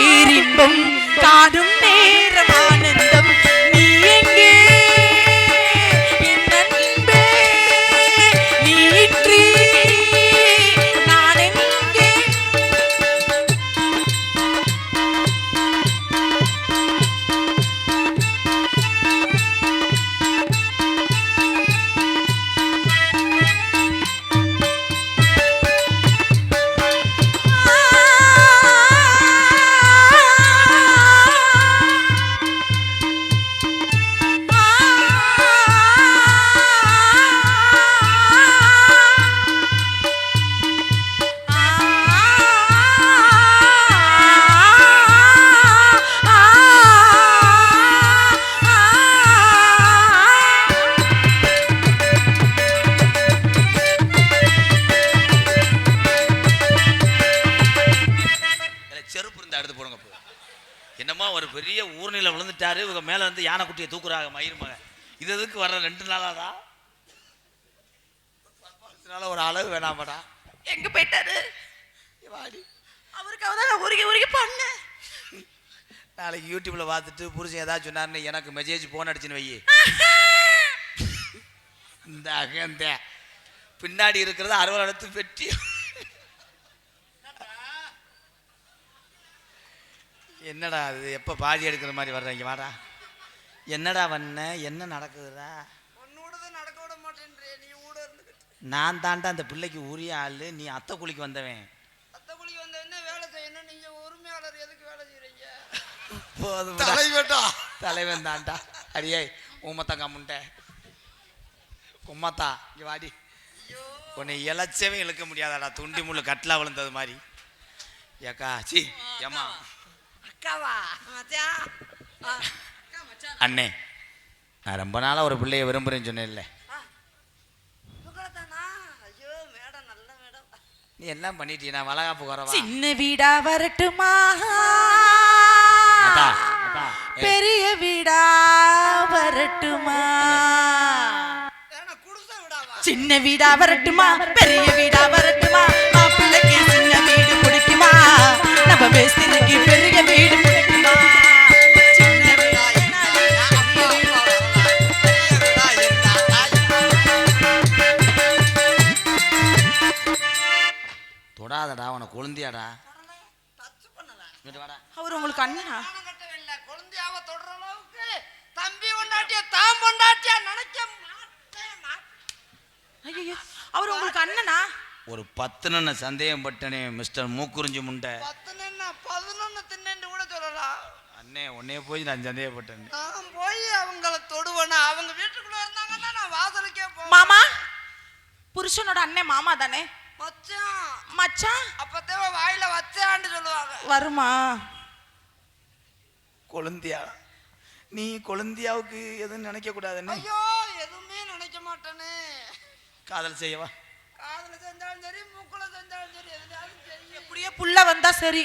പിരിമ്പും കാടും നേരമാ ஊர்நில விழுந்துட்டாரு இவங்க மேல வந்து யானைக்குட்டியை தூக்குறாங்க மயிர் மகன். இது எதுக்கு வர ரெண்டு நாளாடா அதனால ஒரு அளவு வேணாமாடா. எங்க போயிட்டாரு? அவருக்காக தான் உருகி உருகி பண்ணேன். நாளைக்கு யூடியூப்ல பார்த்துட்டு புருஷன் ஏதாவது சொன்னாருன்னு எனக்கு மெசேஜ் போன் அடிச்சுன்னு வை இந்த. அகந்த பின்னாடி இருக்கிறது அறுவலை எடுத்து வெட்டி என்னடா அது? எப்போ பாதி எடுக்கிற மாதிரி வர்றீங்க வாடா. என்னடா வண்ண என்ன நடக்குதுடா? நான் தாண்டா அந்த பிள்ளைக்கு உரிய ஆளு. நீ அத்தை குளிக்கு வந்தவன். அத்தை குளிக்கு வந்த என்ன வேலை செய்யணும்? நீங்க உரிமையாளர் எதுக்கு வேலை போதும் தலைவன் தான்டா அடியே உம்மத்தங்க முண்டை உம்மத்தா இங்க வாடி. உன்னை இழைச்சவே இழுக்க முடியாதாடா. துண்டி முள்ளு கட்டிலா விழுந்தது மாதிரி. ஏக்கா சி ஏம்மா. அக்காவா? மச்சான். ஆ, அண்ணே நான் ரொம்ப நாளாக ஒரு பிள்ளைய விரும்புகிறேன்னு சொன்னேன்ல. மேடம் நீ எல்லாம் பண்ணிட்டீ நான் வளகாப்பு குறவா? சின்ன வீடா வரட்டுமா? பெரிய வீடா வரட்டுமா? ஏன்னா குடிசை விடாவா? சின்ன வீடா வரட்டுமா? அவர் உங்களுக்கு அண்ணனா? குழந்தையாவ தொடர அளவுக்கு தம்பி பொண்டாட்டிய தாம் பொண்டாட்டியா நினைக்க. ஐயோ அவர் உங்களுக்கு அண்ணனா? ஒரு பத்து நன்ன சந்தேகம் பட்டனே மிஸ்டர் மூக்குறிஞ்சி முண்டை. பத்துனன்னா பதினொன்னு தின்னு கூட சொல்லலாம் அண்ணே உன்னைய போய் நான் சந்தேகப்பட்டேன் நான் போய் அவங்கள தொடுவேனா? அவங்க வீட்டுக்குள்ள இருந்தாங்கன்னா நான் வாசலுக்கே போவேன். மாமா புருஷனோட அண்ணன் மாமா தானே? மச்சான். மச்சான்? அப்பத்தேவ வாயில வச்சான்னு சொல்லுவாங்க. வருமா? கொழுந்தியா. நீ கொழுந்தியாவுக்கு எதுவும் நினைக்க கூடாதுன்னு. ஐயோ எதுவுமே நினைக்க மாட்டேனே. காதல் செய்யவா? காதுல செஞ்சாலும் சரி மூக்குல செஞ்சாலும் சரி எதுனாலும் சரி. அப்படியே புள்ள வந்தா சரி.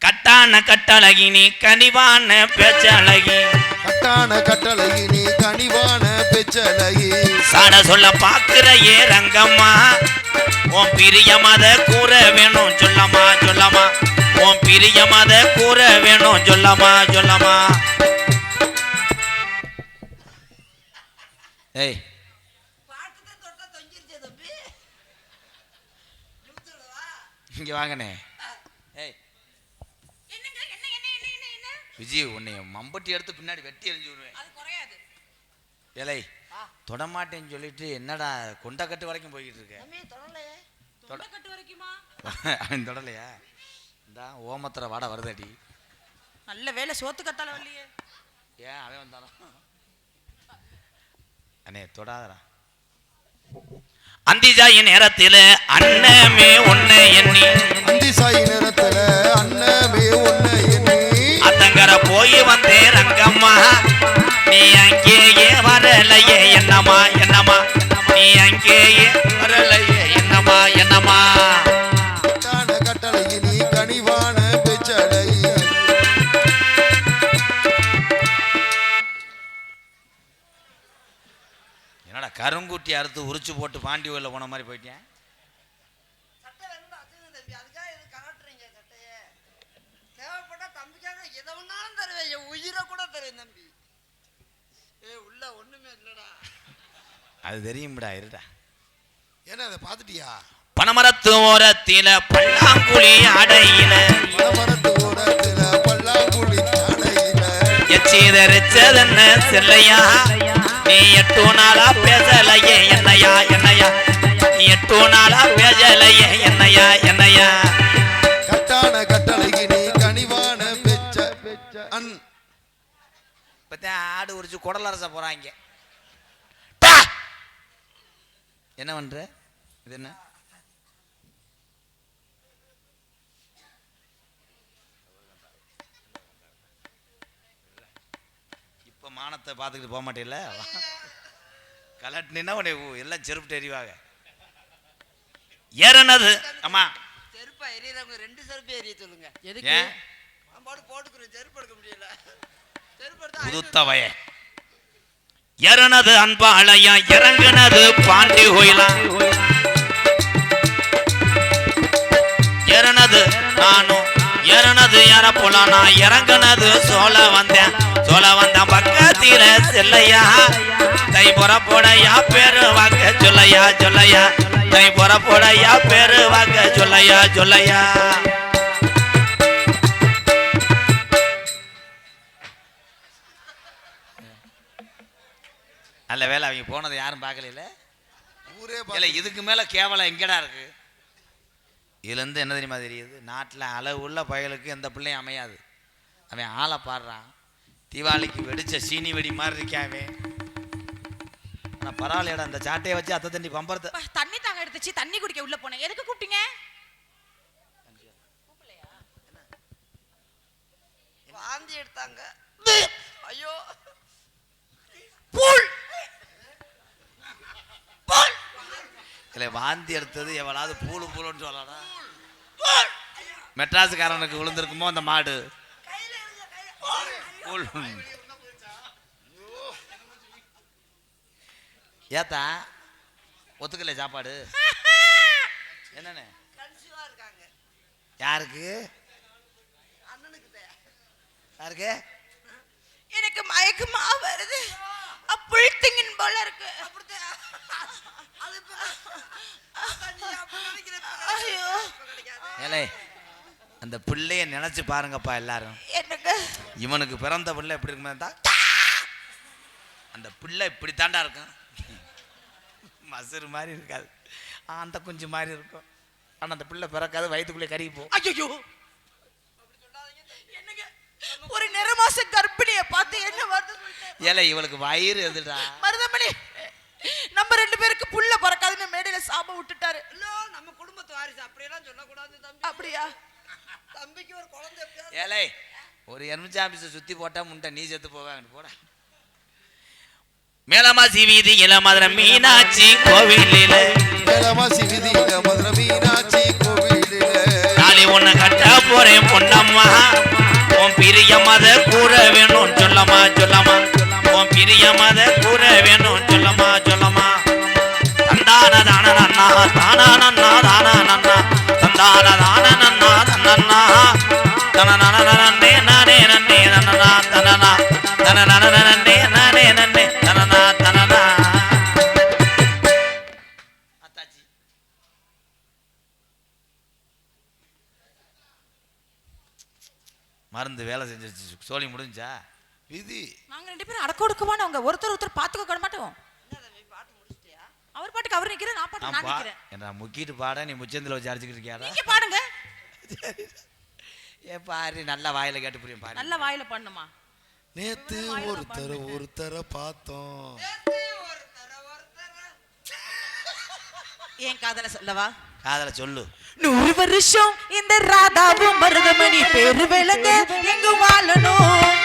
கட்டான கட்டழகி நீ கனிவான பேச்சழகி. கட்டான கட்டளகி நீ கனிவான பெச்சலகி சாட சொல்ல பாக்குற ஏ ரங்கம்மா உன் பிரியமத கூற வேணும் சொல்லமா சொல்லமா. உன் பிரியமத கூற வேணும் சொல்லமா சொல்லமா. ஏய். இங்க வாங்கண்ணே. ஏய். விஜய் உன்னை மம்பட்டி எடுத்து பின்னாடி வெட்டி எறிஞ்சு விடுவேன். அது தொடமாட்டேன்னு சொல்லிட்டு என்னடா கொண்டக்கட்டு வரைக்கும் போய்கிட்டு இருக்க தம்பி தொடலையே தொண்டை கட்டு வரைக்குமா அவன் தொடலையா? இந்தா ஓமத்திர வாட வருதடி. நல்ல வேலை சோத்து கத்தால வரலையே. ஏன் அவன் வந்தானோ அண்ணே தொடாதடா. அந்திஜாயி நேரத்தில் அண்ணமே ஒன்னு எண்ணி. அந்தி சாய் நேரத்துல அண்ணமே உன்னை எண்ணி. அத்தங்கர போய் வந்தேன் ரங்கம்மா. நீ அங்கேயே வரலையே என்னம்மா என்னம்மா? நீ அங்கேயே கருங்குட்டி அறுத்து உரிச்சு போட்டு பாண்டி கோயிலில் போன மாதிரி போயிட்டேன் தம்பி. ஏ உள்ள ஒண்ணுமே இல்லடா. அது தெரியும்டா இருடா. என்ன அதை பார்த்துட்டியா? பனமரத்து ஓரத்தில பல்லாங்குழி அடையில மரமரத்து ஓரத்துல பல்லாங்குழி அடையில எச்சீதரிச்சதென்ன செல்லையா? நீ எட்டு நாளா பேசலையே என்னையா என்னையா? நீ எட்டு நாளா பேசலையே என்னையா என்னையா? கட்டான கட்டளைக்கு நீ கனிவான பெச்ச அன். இப்பதான் ஆடு உரிச்சு குடலரச போறாங்க. என்ன பண்ற? இது என்ன? மானத்தை பார்த்துக்கிட்டு போக மாட்டேல கலட்டினா உடனே எல்லாம் செருப்பு எறிவாங்க. ஏறனது. அம்மா. செருப்பா எரியறவங்க ரெண்டு செருப்பு எரிய சொல்லுங்க. எதுக்கு? பாட்டு போட்டுக்கிறேன் செருப்பு எடுக்க முடியல. செருப்பு எடுத்தா புதுத்த வய. எறனது அன்பாளையா இறங்குனது பாண்டி கோயிலா எறனது நானும் எறனது எற போலாம் நான் இறங்குனது சோழ வந்தேன். சோழ வந்தேன் பக்கத்தில செல்லையா. தை புறப்போடையா பேரு வாங்க சொல்லையா சொல்லையா. தை புறப்போடையா பேரு வாங்க சொல்லையா சொல்லையா. நல்ல வேலை அவங்க போனதை யாரும் பார்க்கல ஊரே இல்ல இதுக்கு மேல கேவலம் எங்கடா இருக்கு? இதுல இருந்து என்ன தெரியுமா தெரியுது? நாட்டுல அளவு உள்ள பயலுக்கு எந்த பிள்ளையும் அமையாது. அவன் ஆளை பாடுறான். தீபாவளிக்கு வெடிச்ச சீனி வெடி மாதிரி இருக்கான் அவன். ஆனா பரவாயில்லடா இந்த சாட்டையை வச்சு அத்தை தண்ணி பம்பரத்தை தண்ணி தாங்க எடுத்துச்சு. தண்ணி குடிக்க உள்ள போனேன். எதுக்கு கூப்பிட்டீங்க? வாந்தி எடுத்தாங்க. ஐயோ. இல்லை வாந்தி எடுத்தது எவளாவது பூலு பூலுன்னு சொல்லடா மெட்ராஸுக்காரனுக்கு விழுந்திருக்குமோ அந்த மாடு. ஏத்தா ஒத்துக்கல சாப்பாடு? இருக்காங்க. யாருக்கு. யாருக்கு? எனக்கு மயக்கமா வருது. புழுத்திங்கின் போல இருக்கு. ஏலே அந்த பிள்ளைய நினைச்சு பாருங்கப்பா எல்லாரும். இவனுக்கு பிறந்த பிள்ளை எப்படி இருக்குமே அந்த பிள்ளை இப்படி தாண்டா இருக்கும். மசுறு மாதிரி இருக்காது. அந்த குஞ்சு மாதிரி இருக்கும். ஆனால் அந்த பிள்ளை பிறக்காது வயிற்றுக்குள்ளே கருகி போ. ஐயோ ஒரு நிறமாச கர்ப்பிணிய பார்த்து என்ன சொல்லிட்டேன் ஏலே இவளுக்கு வயிறு எதுடா? மருதமணி! நம்ம ரெண்டு பேருக்கு புள்ள பிறக்காதுன்னு மேடையில சாபம் விட்டுட்டாரு. இல்ல, நம்ம குடும்பத்து வாரிசு. அப்படியெல்லாம் சொல்லக்கூடாது தம்பி. அப்படியா? தம்பிக்கு ஒரு குழந்தை ஏலே ஒரு எலுமிச்சாம்பிசை சுற்றி போட்டா முண்டை நீ செத்து போவாங்க போட. மேலமாசி வீதி இளமதுரை மீனாட்சி கோவிலில். மேலமாசி விதியில மதுரை மீனாட்சி கோவிலில. நாளை உன்னை கட்ட போறேன் பொன்னம்மா. உன் பிரிய மத கூற வேணும் சொல்லமா சொல்லமா உன் பிரிய மத கூற வேணும் சொல்லமா சொல்லமா தந்தான தான நன்னா நன்னா நன்னா தான நன்னா தன நன நன்னே நானே நன்னே தனனா தன நன நன்னே நானே நன்னே தனனா தனனா அத்தாச்சி மருந்து வேலை செஞ்சிருச்சு. சோழி முடிஞ்சா? விதி. நாங்க ரெண்டு பேரும் அடக்க ஒடுக்கமானவங்க ஒருத்தர் ஒருத்தர் பாத்துக்க மாட்டோம் என்ன தம்பி பாட்டு முடிச்சிட்டியா அவர் பாட்டுக்கு அவர் நிக்கிறேன் நான் பாட்டுக்கு நான் நிக்கிறேன். என்ன முக்கிட்டு பாட நீ முச்சந்தில் வச்சு அடிச்சுக்கிட்டு இருக்கியாடா நீங்க பாடுங்க. ஏ பாரு நல்லா வாயில கேட்டு புரியும் பாரு. நல்ல வாயில பண்ணுமா? நேத்து ஒருத்தர ஒருத்தர பார்த்தோம். ஏன் காதல சொல்லவா? காதல சொல்லு. நூறு வருஷம் இந்த ராதாவும் மருதமணி பேரு விளங்க எங்கு வாழணும்?